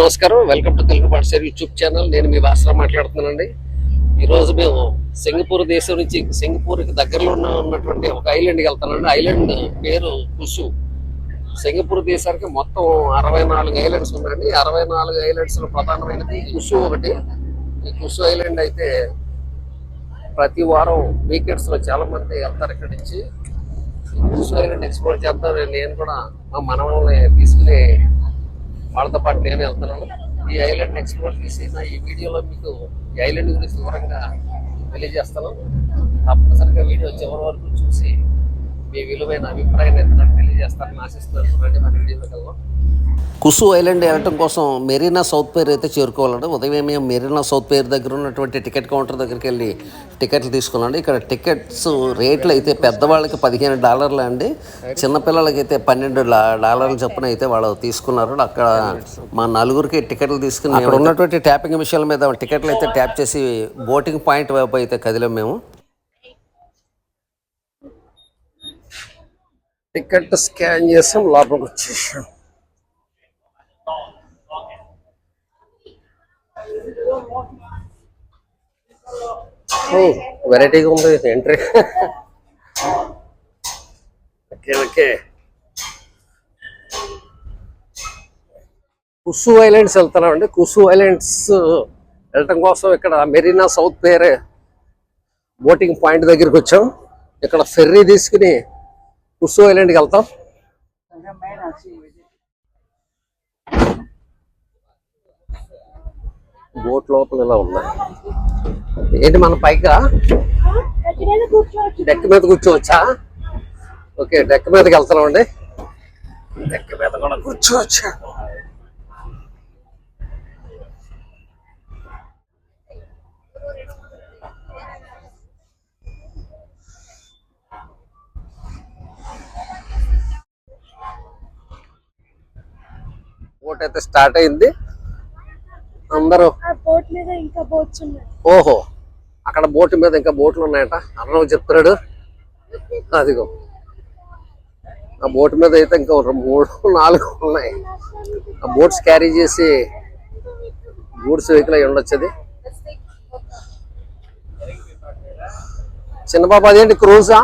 నమస్కారం. Welcome to Telugu పాఠశాల YouTube channel. నేను మీ వాసరా మాట్లాడుతున్నానండి. ఈరోజు మేము సింగపూర్ దేశం నుంచి సింగపూర్కి దగ్గరలో ఉన్న ఉన్నటువంటి ఒక ఐలాండ్కి వెళ్తానండి. ఐలాండ్ పేరు కుసు. సింగపూర్ దేశానికి మొత్తం అరవై నాలుగు ఐలాండ్స్ ఉన్నాయండి. అరవై నాలుగు ఐలాండ్స్లో ప్రధానమైనది కుసు ఒకటి. ఈ కుసు ఐలాండ్ అయితే ప్రతి వారం వీకెండ్స్లో చాలామంది చాలా మంది వెళ్తారు ఇక్కడి నుంచి. కుసు ఐలాండ్ ఎక్స్ప్లోర్ చేద్దాం నేను కూడా మా మనవల్ని తీసుకుని వాళ్ళతో పాటు నేను వెళ్తున్నాను ఈ ఐలాండ్ ఎక్స్ప్లోర్ చేసి నా ఈ వీడియోలో మీకు ఈ ఐలాండ్ గురించి వివరంగా తెలియజేస్తాను. తప్పనిసరిగా వీడియో చివరి వరకు చూసి మీ విలువైన అభిప్రాయాన్ని అయితే నాకు తెలియజేస్తారని ఆశిస్తున్నాను. మన కుసు ఐలాండ్ వెళ్ళటం కోసం మెరీనా సౌత్ పేర్ అయితే చేరుకోవాలండి. ఉదయం మేము మెరీనా సౌత్ పేర్ దగ్గర ఉన్నటువంటి టికెట్ కౌంటర్ దగ్గరికి వెళ్ళి టికెట్లు తీసుకున్నాండి ఇక్కడ టికెట్స్ రేట్లు అయితే పెద్దవాళ్ళకి పదిహేను డాలర్లు అండి. చిన్నపిల్లలకి అయితే పన్నెండు డాలర్లు చొప్పున అయితే వాళ్ళు తీసుకున్నారు. అక్కడ మా నలుగురికి టికెట్లు తీసుకుని అక్కడ ఉన్నటువంటి ట్యాపింగ్ విషయాల మీద టికెట్లు అయితే ట్యాప్ చేసి బోటింగ్ పాయింట్ వైపు అయితే కదిలాం మేము. టికెట్ స్కాన్ చేసాం లోపలికి వచ్చేసాం. వెరైటీగా ఉంది entry. Okay okay. Kusu islands వెళ్తున్నామండి. కుసు ఐలాండ్స్ వెళ్ళటం కోసం ఇక్కడ మెరీనా సౌత్ పేరే బోటింగ్ పాయింట్ దగ్గరికి వచ్చాం. ఇక్కడ ఫెర్రీ తీసుకుని కుసు ఐలాండ్కి వెళ్తాం. బోట్ లోపల ఇలా ఉన్నాయి ఏంటి మన పైగా డెక్ మీద కూర్చోవచ్చా? ఓకే డెక్ మీదకి వెళ్తున్నాం అండి. డెక్ మీద కూడా కూర్చోవచ్చా? బోట్ అయితే స్టార్ట్ అయింది. అందరూ ఓహో అక్కడ బోటు మీద ఇంకా బోట్లు ఉన్నాయట. అన్నవ చెప్తున్నాడు. అదిగో ఆ బోట్ మీద అయితే ఇంకా మూడు నాలుగు ఉన్నాయి. ఆ బోట్స్ క్యారీ చేసి గూడ్స్ వెహికల్ అయి ఉండొచ్చు అది. చిన్న బాబు అదేంటి క్రూజా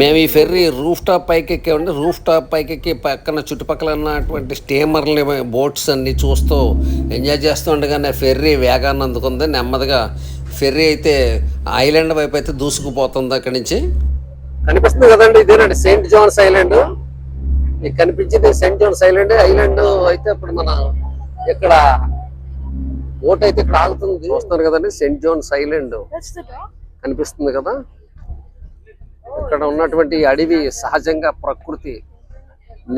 మేము ఈ ఫెర్రీ రూఫ్ టాప్ పైకి ఎక్కామండి రూఫ్ టాప్ పైకి ఎక్కి పక్కన చుట్టుపక్కల ఉన్నటువంటి స్టీమర్లు బోట్స్ అన్ని చూస్తూ ఎంజాయ్ చేస్తూ ఉండగానే ఫెర్రీ వేగాన్ని అందుకుంది. నెమ్మదిగా ఫెర్రీ అయితే ఐలాండ్ వైపు అయితే దూసుకుపోతుంది అక్కడి నుంచి. కనిపిస్తుంది కదండి ఇదేనండి సెయింట్ జాన్స్ ఐలాండ్. మీకు కనిపించింది సెయింట్ జాన్స్ ఐలాండ్. ఐలాండ్ అయితే ఇప్పుడు మన ఇక్కడ బోట్ అయితే ఇక్కడ ఆగుతుంది. చూస్తున్నారు కదండి Saint John's island. That's the dog కనిపిస్తుంది కదా. ఇక్కడ ఉన్నటువంటి అడవి సహజంగా ప్రకృతి.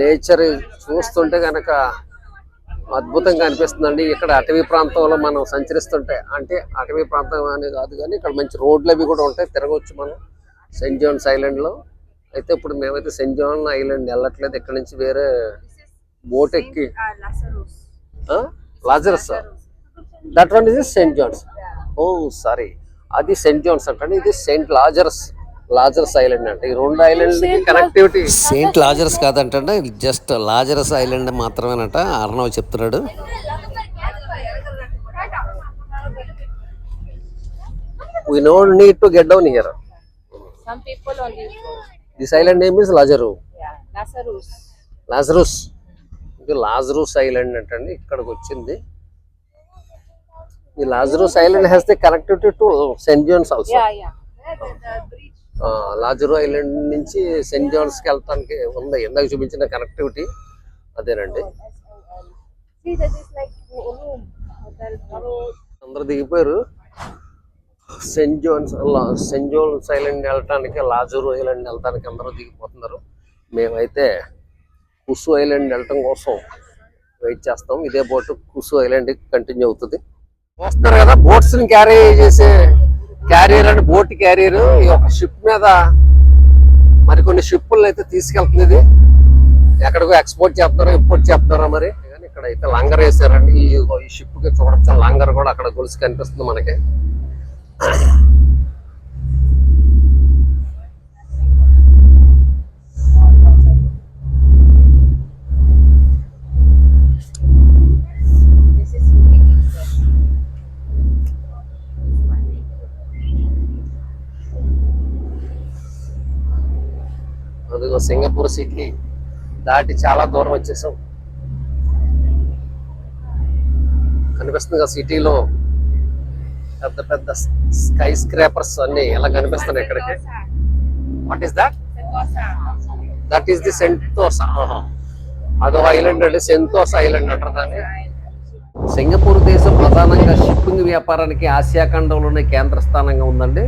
నేచర్ చూస్తుంటే గనక అద్భుతంగా అనిపిస్తుందండి. ఇక్కడ అటవీ ప్రాంతంలో మనం సంచరిస్తుంటే అంటే అటవీ ప్రాంతం అని కాదు కానీ ఇక్కడ మంచి రోడ్లు అవి కూడా ఉంటాయి. తిరగవచ్చు మనం. సెయింట్ జాన్స్ ఐలాండ్లో అయితే ఇప్పుడు మేమైతే సెయింట్ జాన్ ఐలాండ్ వెళ్ళట్లేదు. ఇక్కడ నుంచి వేరే బోట్ ఎక్కి. Lazarus. That one is Saint John's oh sorry అది సెయింట్ జాన్స్ అంటే ఇది సెయింట్ లాజరస్. లాజరస్ ఐలాండ్ అంటే. ఈ రెండు ఐలాండ్ కనెక్టివిటీ సెయింట్ లాజరస్ కాదంటే జస్ట్ లాజరస్ ఐలాండ్ మాత్రమేనట అర్ణవ్ చెప్తున్నాడు. Get down here. Some people only go. this island name is Lazarus. Lazarus ఇది లాజరస్ ఐలాండ్ అంటండి ఇక్కడికి వచ్చింది. ఈ Lazarus island has the connectivity to Saint John's also Yeah, Lazarus island నుంచి Saint జాన్స్కి కి ఉంది. ఇందాక చూపించిన కనెక్టివిటీ అదేనండి. అందరు దిగిపోయారు. Saint John's Saint John's island వెళ్ళటానికి లాజరు ఐలాండ్ వెళ్ళటానికి అందరూ దిగిపోతున్నారు. మేమైతే కుసు ఐలాండ్ వెళ్ళటం కోసం వెయిట్ చేస్తాం. ఇదే బోట్ కుసు ఐలాండ్ కంటిన్యూ అవుతుంది. వస్తున్నారు కదా బోట్స్ని క్యారీ చేసే క్యారియర్ అండ్ బోట్ క్యారియర్ ఈ ఒక షిప్ మీద మరికొన్ని షిప్పులను అయితే తీసుకెళ్తుంది ఇది. ఎక్కడికో ఎక్స్పోర్ట్ చేస్తారో ఇంపోర్ట్ చేస్తారో మరి. కానీ ఇక్కడ అయితే లంగర్ వేసారండి ఈ ఈ షిప్కి చూడొచ్చు లంగర్ కూడా అక్కడ గొలుసు కనిపిస్తుంది మనకి. సింగపూర్ సిటీ దాటి చాలా దూరం వచ్చేసాం. కనిపిస్తుంది కదా సిటీలో పెద్ద పెద్ద స్కై స్క్రాపర్స్ అన్ని ఎలా కనిపిస్తున్నాయి ఇక్కడికి? What is that that is the Sentosa అదో ఐలాండ్ అండి. సెంతోస్ ఐలాండ్ అంటారు దాన్ని. సింగపూర్ దేశం ప్రధానంగా షిప్పింగ్ వ్యాపారానికి ఆసియా ఖండంలోనే కేంద్ర స్థానంగా ఉందండి.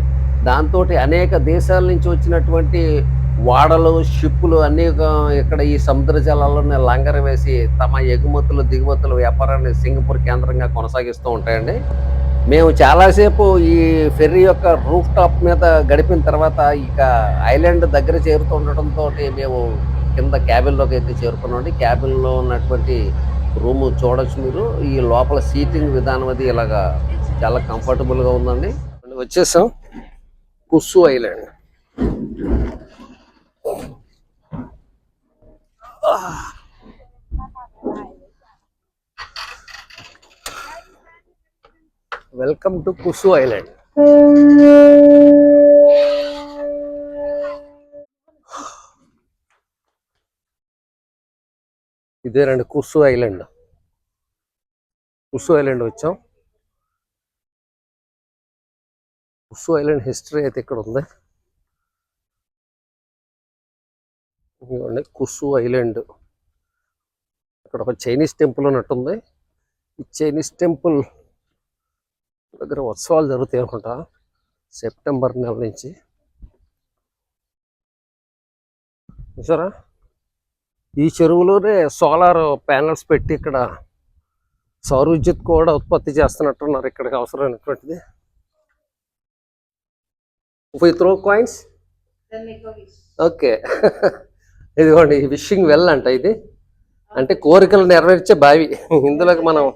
దాంతో అనేక దేశాల నుంచి వచ్చినటువంటి వాడలు షిప్పులు అన్ని ఇక్కడ ఈ సముద్ర జలాల్లోనే లంగర వేసి తమ ఎగుమతులు దిగుమతులు వ్యాపారాన్ని సింగపూర్ కేంద్రంగా కొనసాగిస్తూ ఉంటాయండి. మేము చాలాసేపు ఈ ఫెర్రీ యొక్క రూఫ్ టాప్ మీద గడిపిన తర్వాత ఇక ఐలాండ్ దగ్గర చేరుతుండటంతో మేము కింద క్యాబిన్లోకి అయితే చేరుకున్నామండి. క్యాబిన్లో ఉన్నటువంటి రూమ్ చూడొచ్చు మీరు. ఈ లోపల సీటింగ్ విధానం అది ఇలాగా చాలా కంఫర్టబుల్గా ఉందండి. వచ్చేసాం. Kusu island. Welcome to Kusu island. ఇదేనండి కుసు ఐలాండ్. కుసు ఐలాండ్ వచ్చాం. కుసు ఐలాండ్ హిస్టరీ అయితే ఇక్కడ ఉంది. ఇదిగోండి కుస్సు ఐలాండ్. ఇక్కడ ఒక చైనీస్ టెంపుల్ ఉన్నట్టుంది ఈ చైనీస్ టెంపుల్ దగ్గర ఉత్సవాలు జరుగుతాయి అనుకుంటా సెప్టెంబర్ నెల నుంచి. చూసారా? ఈ చెరువులోనే సోలార్ ప్యానల్స్ పెట్టి ఇక్కడ సౌర విద్యుత్ కూడా ఉత్పత్తి చేస్తున్నట్టున్నారు ఇక్కడికి అవసరమైనటువంటిది. వి త్రో కాయిన్స్ ఓకే ఇదిగోండి విషింగ్ వెల్ అంట ఇది. అంటే కోరికలు నెరవేర్చే బావి. ఇందులోకి మనం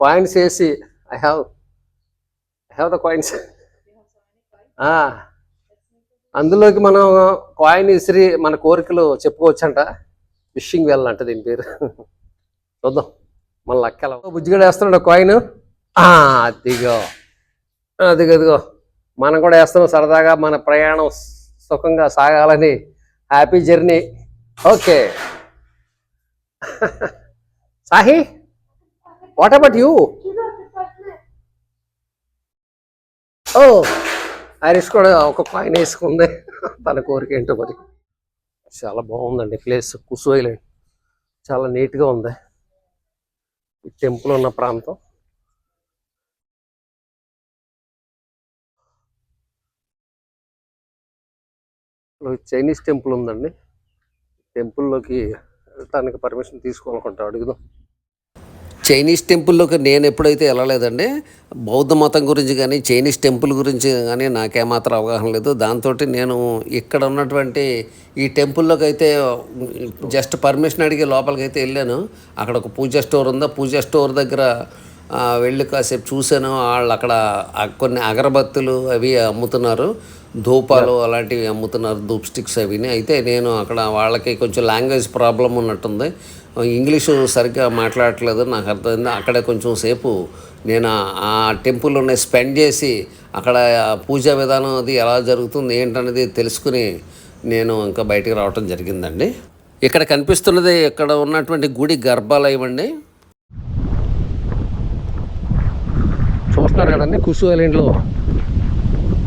కాయిన్స్ వేసి I have I have the coins అందులోకి మనం కాయిన్ ఇసిరి మన కోరికలు చెప్పుకోవచ్చంట. విషింగ్ వెల్ అంట దీని పేరు. చూద్దాం. మన లక్కల. బుజ్జిగడ వేస్తున్నాడు కాయిన్ అదిగో. అదిగో అదిగో. మనం కూడా వేస్తున్నాం సరదాగా మన ప్రయాణం సుఖంగా సాగాలని. Happy journey okay Sahi what about you oh ఐరిష్ కూడా ఒక కాయిన్ వేసుకుంది. తన కోరిక ఏంటో మరి. చాలా బాగుందండి ప్లేస్ కుసు ఐలాండ్ చాలా నీట్గా ఉంది. ఈ టెంపుల్ ఉన్న ప్రాంతం. చైనీస్ టెంపుల్ ఉందండి. టెంపుల్లోకి వెళ్ళటానికి పర్మిషన్ తీసుకోవాలనుకుంటా అడుగుదాం. చైనీస్ టెంపుల్లోకి నేను ఎప్పుడైతే వెళ్ళలేదండి బౌద్ధ మతం గురించి కానీ చైనీస్ టెంపుల్ గురించి కానీ నాకేమాత్రం అవగాహన లేదు. దాంతో నేను ఇక్కడ ఉన్నటువంటి ఈ టెంపుల్లోకి అయితే జస్ట్ పర్మిషన్ అడిగి లోపలికి అయితే వెళ్ళాను. అక్కడ ఒక పూజ స్టోర్ ఉందా? పూజ స్టోర్ దగ్గర వెళ్ళి కాసేపు చూశాను. వాళ్ళు అక్కడ కొన్ని అగరబత్తులు అవి అమ్ముతున్నారు. ధూపాలు అలాంటివి అమ్ముతున్నారు. ధూప్ స్టిక్స్ అవిని. అయితే నేను అక్కడ వాళ్ళకి కొంచెం లాంగ్వేజ్ ప్రాబ్లం ఉన్నట్టుంది. ఇంగ్లీషు సరిగ్గా మాట్లాడట్లేదు. నాకు అర్థమైంది. అక్కడే కొంచెం సేపు నేను ఆ- ఆ టెంపుల్లోనే స్పెండ్ చేసి అక్కడ పూజా విధానం అది ఎలా జరుగుతుంది ఏంటనేది తెలుసుకుని నేను ఇంకా బయటికి రావటం జరిగిందండి. ఇక్కడ కనిపిస్తున్నది ఇక్కడ ఉన్నటువంటి గుడి గర్భాలయం అండి చూస్తున్నారు కదండి కుసు ఐలాండ్లో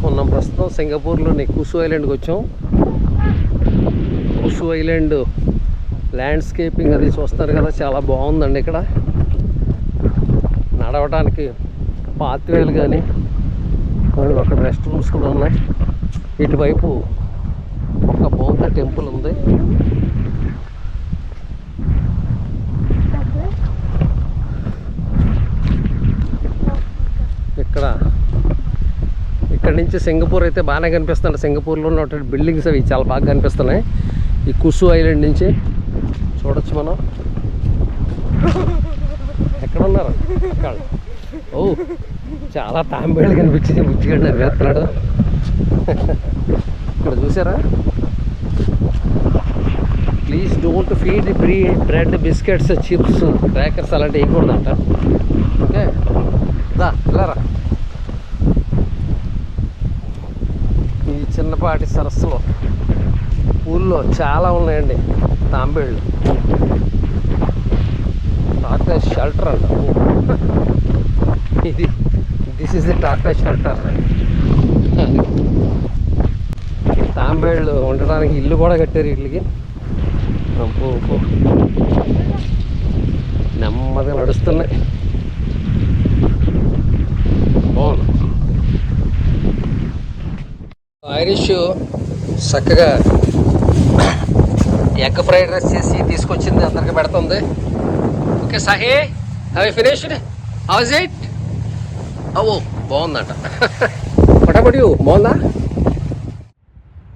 ఉన్నాం ప్రస్తుతం సింగపూర్లోని కుసు ఐలాండ్కి వచ్చాం. కుసు ఐలాండ్ ల్యాండ్స్కేపింగ్ అది చూస్తారు కదా చాలా బాగుందండి ఇక్కడ. నడవడానికి పాతివేలు కానీ అక్కడ రెస్ట్ రూమ్స్ కూడా ఉన్నాయి. ఇటువైపు ఒక బౌద్ధ టెంపుల్ ఉంది ఇక్కడ ఇక్కడ నుంచి సింగపూర్ అయితే బాగానే కనిపిస్తుంది. సింగపూర్లో ఉన్నటువంటి బిల్డింగ్స్ అవి చాలా బాగా కనిపిస్తున్నాయి. ఈ కుసు ఐలాండ్ నుంచి చూడొచ్చు మనం. ఎక్కడ ఉన్నారు? ఓ చాలా తాంబేళ్ళు కనిపించింది. బుచ్చిగా వేస్తున్నాడు ఇక్కడ చూసారా? ప్లీజ్ డోంట్ ఫీడ్ బ్రీ బ్రెడ్ బిస్కెట్స్ చిప్స్ క్రాకర్స్ అలాంటివి వేయకూడదంట. ఓకే? దా వెళ్ళారా? ఈ సరస్సులో ఊళ్ళో చాలా ఉన్నాయండి తాంబేళ్ళు. టాటా షెల్టర్ అంట. ఇది this is the Tata shelter. తాంబేళ్ళు ఉండడానికి ఇల్లు కూడా కట్టారు వీటికి నెమ్మదిగా నడుస్తున్నాయి బాగుంది ఐరిష్ చక్కగా ఎగ్ ఫ్రైడ్ రైస్ చేసి తీసుకొచ్చింది అందరికి పెడుతుంది. ఓకే సహే అవి ఫినిష్డ్ హౌజ్ ఇట్ అవో బాగుందంట. పటాపటి బాగుందా?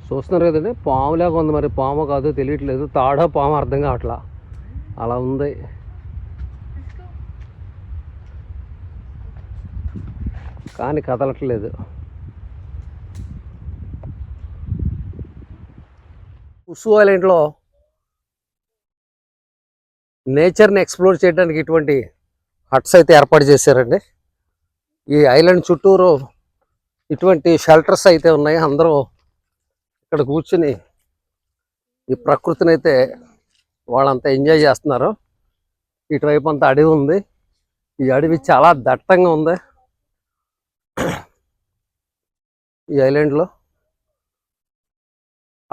చూస్తున్నారు కదండి పాములాగా ఉంది మరి. పాము కాదు తెలియట్లేదు. తాడో పాము అర్థం కావట్లా. అలా ఉంది. కానీ కదలట్లేదు. ఉసు ఐలాండ్లో నేచర్ని ఎక్స్ప్లోర్ చేయడానికి ఇటువంటి హట్స్ అయితే ఏర్పాటు చేశారండి. ఈ ఐలాండ్ చుట్టూరు ఇటువంటి షెల్టర్స్ అయితే ఉన్నాయి. అందరూ ఇక్కడ కూర్చుని ఈ ప్రకృతిని అయితే వాళ్ళంతా ఎంజాయ్ చేస్తున్నారు. ఇటువైపు అంతా అడవి ఉంది. ఈ అడవి చాలా దట్టంగా ఉంది. ఈ ఐలాండ్లో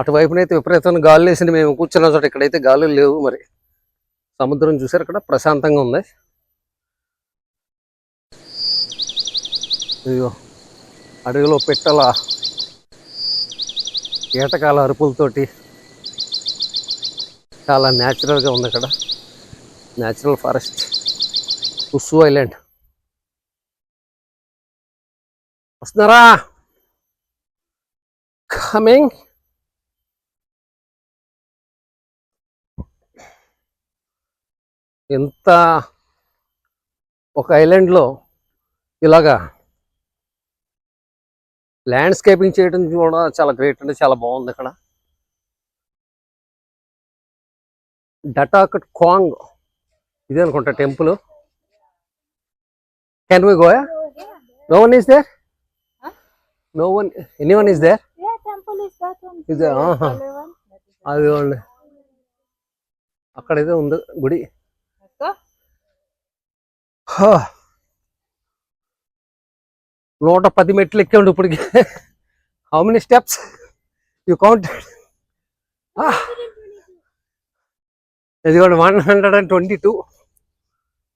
అటువైపునైతే విపరీతమైన గాలి వేసింది మేము కూర్చున్న చోట ఇక్కడైతే గాలి లేవు మరి. సముద్రం చూసారు ఇక్కడ ప్రశాంతంగా ఉంది. అయ్యో అడవిలో పెట్టల కీటకాల అరుపులతోటి చాలా న్యాచురల్గా ఉంది అక్కడ. న్యాచురల్ ఫారెస్ట్ ఉస్సు ఐలాండ్ వస్తున్నారా? కమింగ్ ఎంత ఒక ఐలాండ్లో ఇలాగా ల్యాండ్స్కేపింగ్ చేయడం కూడా చాలా గ్రేట్ అంటే చాలా బాగుంది ఇక్కడ డటాకట్ క్వాంగ్ ఇదే అనుకుంటా temple. Can we go no one is there? No one any one is there yeah, temple is that one. Is నూట పది మెట్లు ఎక్కండి ఇప్పటికి. How many steps you count ఇదిగోండి one hundred and twenty two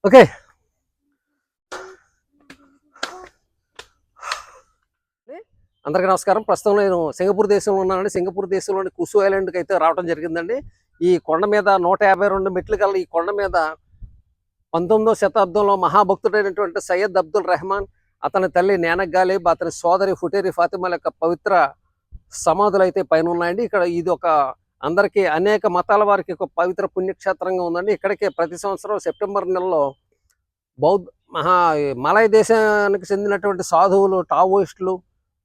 okay అందరికీ నమస్కారం. ప్రస్తుతం నేను సింగపూర్ దేశంలో ఉన్నానండి. సింగపూర్ దేశంలోని కుసు ఐలాండ్కి అయితే రావడం జరిగిందండి. ఈ కొండ మీద నూట యాభై రెండు మెట్లు కల ఈ కొండ మీద పంతొమ్మిదవ శతాబ్దంలో మహాభక్తుడైనటువంటి సయ్యద్ అబ్దుల్ రెహమాన్ అతని తల్లి నేనక్ గాలిబ్ అతని సోదరి ఫుటేరి ఫాతిమాల యొక్క పవిత్ర సమాధులు అయితే పైన ఉన్నాయండి ఇక్కడ ఇది ఒక అందరికీ అనేక మతాల వారికి ఒక పవిత్ర పుణ్యక్షేత్రంగా ఉందండి. ఇక్కడికే ప్రతి సంవత్సరం సెప్టెంబర్ నెలలో బౌద్ధ మహా మలయ దేశానికి చెందినటువంటి సాధువులు టావోయిస్టులు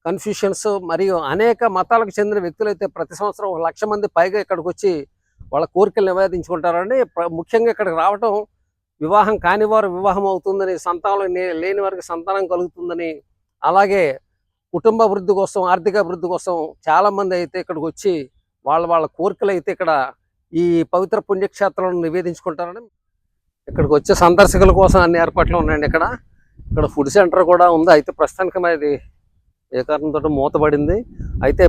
కన్ఫ్యూషన్స్ మరియు అనేక మతాలకు చెందిన వ్యక్తులు అయితే ప్రతి సంవత్సరం ఒక లక్ష మంది పైగా ఇక్కడికి వచ్చి వాళ్ళ కోరికలు నివేదించుకుంటారండి ముఖ్యంగా ఇక్కడికి రావటం వివాహం కాని వారు వివాహం అవుతుందని సంతానం లే- లేని వారికి సంతానం కలుగుతుందని అలాగే కుటుంబ అభివృద్ధి కోసం ఆర్థిక అభివృద్ధి కోసం చాలా మంది అయితే ఇక్కడికి వచ్చి వాళ్ళ వాళ్ళ కోరికలు అయితే ఇక్కడ ఈ పవిత్ర పుణ్యక్షేత్రాలను నివేదించుకుంటారని ఇక్కడికి వచ్చే సందర్శకుల కోసం అన్ని ఏర్పాట్లు ఉన్నాయండి ఇక్కడ. ఇక్కడ ఫుడ్ సెంటర్ కూడా ఉంది. అయితే ప్రస్తుతానికి మరి ఏ కారణంతో మూతపడింది. అయితే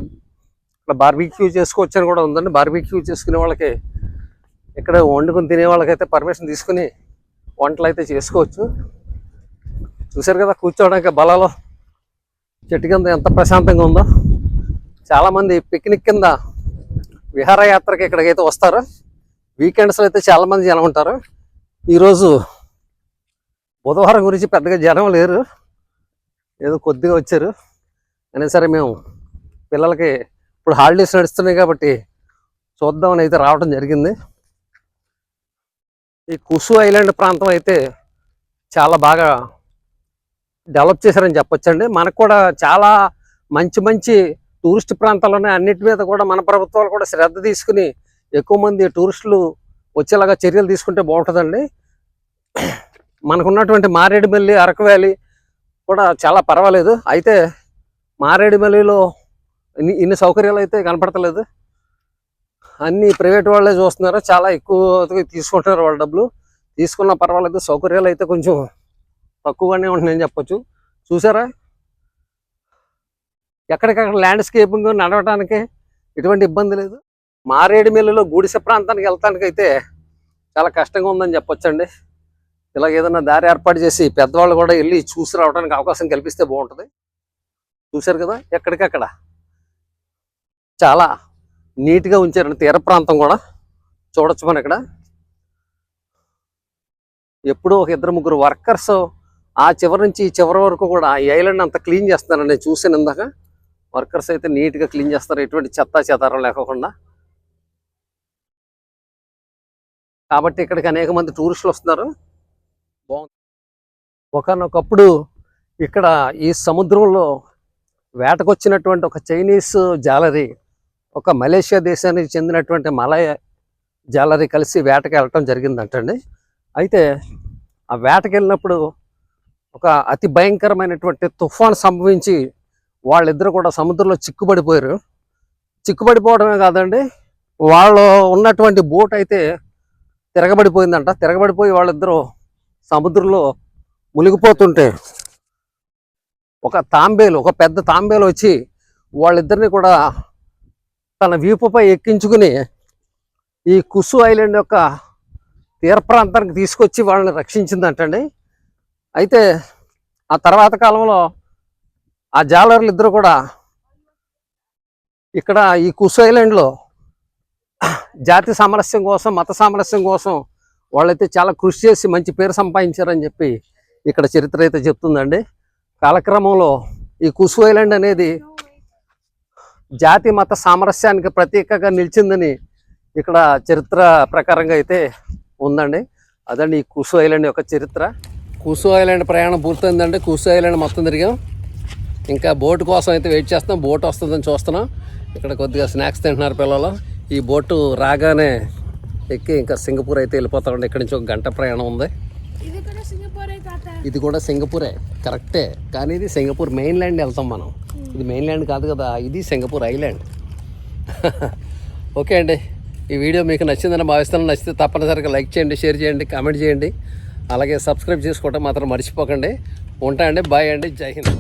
ఇక్కడ బార్బీక్యూ చేసుకోవచ్చని కూడా ఉందండి. బార్బీక్యూ చేసుకునే వాళ్ళకి ఇక్కడ వండుకొని తినే వాళ్ళకైతే పర్మిషన్ తీసుకుని వంటలు అయితే చేసుకోవచ్చు. చూసారు కదా కూర్చోవడానికి బలాలో. చెట్టు కింద ఎంత ప్రశాంతంగా ఉందో. చాలామంది పిక్నిక్ కింద విహారయాత్రకి ఇక్కడికైతే వస్తారు. వీకెండ్స్లో అయితే చాలామంది జనం ఉంటారు. ఈరోజు బుధవారం గురించి పెద్దగా జనం లేరు. ఏదో కొద్దిగా వచ్చారు. అయినా సరే మేము పిల్లలకి ఇప్పుడు హాలిడేస్ నడుస్తున్నాయి కాబట్టి చూద్దామని అయితే రావడం జరిగింది. ఈ కుసు ఐలాండ్ ప్రాంతం అయితే చాలా బాగా డెవలప్ చేశారని చెప్పొచ్చండి. మనకు కూడా చాలా మంచి మంచి టూరిస్ట్ ప్రాంతాల్లోనే అన్నిటి మీద కూడా మన ప్రభుత్వాలు కూడా శ్రద్ధ తీసుకుని ఎక్కువ మంది టూరిస్టులు వచ్చేలాగా చర్యలు తీసుకుంటే బాగుంటుందండి. మనకున్నటువంటి మారేడుమల్లి అరకు వ్యాలీ కూడా చాలా పర్వాలేదు. అయితే మారేడుమల్లిలో ఇన్ని ఇన్ని సౌకర్యాలు అయితే కనపడతలేదు. అన్ని ప్రైవేట్ వాళ్ళే చూస్తున్నారు? చాలా ఎక్కువ తీసుకుంటున్నారు వాళ్ళ డబ్బులు. తీసుకున్న పర్వాలేదు. సౌకర్యాలు అయితే కొంచెం తక్కువగానే ఉంటున్నాయని చెప్పొచ్చు. చూసారా? ఎక్కడికక్కడ ల్యాండ్స్కేపింగ్ నడవటానికి ఎటువంటి ఇబ్బంది లేదు. మారేడుమిల్లిలో గుడిసె ప్రాంతానికి వెళ్తానికి అయితే చాలా కష్టంగా ఉందని చెప్పొచ్చండి. ఇలాగ ఏదైనా దారి ఏర్పాటు చేసి పెద్దవాళ్ళు కూడా వెళ్ళి చూసి రావడానికి అవకాశం కల్పిస్తే బాగుంటుంది. చూశారు కదా? ఎక్కడికక్కడ. చాలా నీట్గా ఉంచారండి. తీర ప్రాంతం కూడా చూడొచ్చు మనం ఇక్కడ. ఎప్పుడూ ఒక ఇద్దరు ముగ్గురు వర్కర్స్ ఆ చివరి నుంచి ఈ చివరి వరకు కూడా ఈ ఐలాండ్ అంతా క్లీన్ చేస్తున్నారండి నేను చూసాను ఇందాక. వర్కర్స్ అయితే నీట్గా క్లీన్ చేస్తారు. ఎటువంటి చెత్త చెదారం లేకుండా కాబట్టి ఇక్కడికి అనేక మంది టూరిస్టులు వస్తున్నారు. బాగుంది ఒకనొకప్పుడు ఇక్కడ ఈ సముద్రంలో వేటకొచ్చినటువంటి ఒక చైనీస్ జాలరీ ఒక మలేషియా దేశానికి చెందినటువంటి మలయ జాలరి కలిసి వేటకి వెళ్ళటం జరిగిందంటండి. అయితే ఆ వేటకి వెళ్ళినప్పుడు ఒక అతి భయంకరమైనటువంటి తుఫాన్ సంభవించి వాళ్ళిద్దరు కూడా సముద్రంలో చిక్కుబడిపోయారు. చిక్కుబడిపోవడమే కాదండి వాళ్ళు ఉన్నటువంటి బోట్ అయితే తిరగబడిపోయిందంట. తిరగబడిపోయి వాళ్ళిద్దరూ సముద్రంలో మునిగిపోతుంటే ఒక తాంబేలు ఒక పెద్ద తాంబేలు వచ్చి వాళ్ళిద్దరిని కూడా తన వీపుపై ఎక్కించుకుని ఈ కుసు ఐలాండ్ యొక్క తీర ప్రాంతానికి తీసుకొచ్చి వాళ్ళని రక్షించిందంటండి. అయితే ఆ తర్వాత కాలంలో ఆ జాలర్లు ఇద్దరు కూడా ఇక్కడ ఈ కుసు ఐలాండ్లో జాతి సామరస్యం కోసం మత సామరస్యం కోసం వాళ్ళైతే చాలా కృషి చేసి మంచి పేరు సంపాదించారని చెప్పి ఇక్కడ చరిత్ర అయితే చెప్తుందండి. కాలక్రమంలో ఈ కుసు ఐలాండ్ అనేది జాతి మత సామరస్యానికి ప్రతీకగా నిలిచిందని ఇక్కడ చరిత్ర ప్రకారంగా అయితే ఉందండి. అదండి ఈ కుసు ఐలాండ్ యొక్క చరిత్ర. కుసు ఐలాండ్ ప్రయాణం పూర్తయిందండి. కుసు ఐలాండ్ మొత్తం తిరిగాం. ఇంకా బోట్ కోసం అయితే వెయిట్ చేస్తున్నాం. బోట్ వస్తుందని చూస్తున్నాం. ఇక్కడ కొద్దిగా స్నాక్స్ తింటున్నారు పిల్లలు. ఈ బోటు రాగానే ఎక్కి ఇంకా సింగపూర్ అయితే వెళ్ళిపోతామండి. ఇక్కడ నుంచి ఒక గంట ప్రయాణం ఉంది. ఇది కూడా సింగపూర్ కాదా ఇది కూడా సింగపూరే. కరెక్టే. కానీ ఇది సింగపూర్ మెయిన్ ల్యాండ్ వెళ్తాం మనం. ఇది మెయిన్ ల్యాండ్ కాదు కదా ఇది సింగపూర్ ఐలాండ్ ఓకే అండి ఈ వీడియో మీకు నచ్చిందని భావిస్తాను నచ్చితే తప్పనిసరిగా లైక్ చేయండి షేర్ చేయండి కామెంట్ చేయండి. అలాగే సబ్స్క్రైబ్ చేసుకోవటం మాత్రం మర్చిపోకండి. ఉంటా అండి బాయ్ అండి జై హింద్.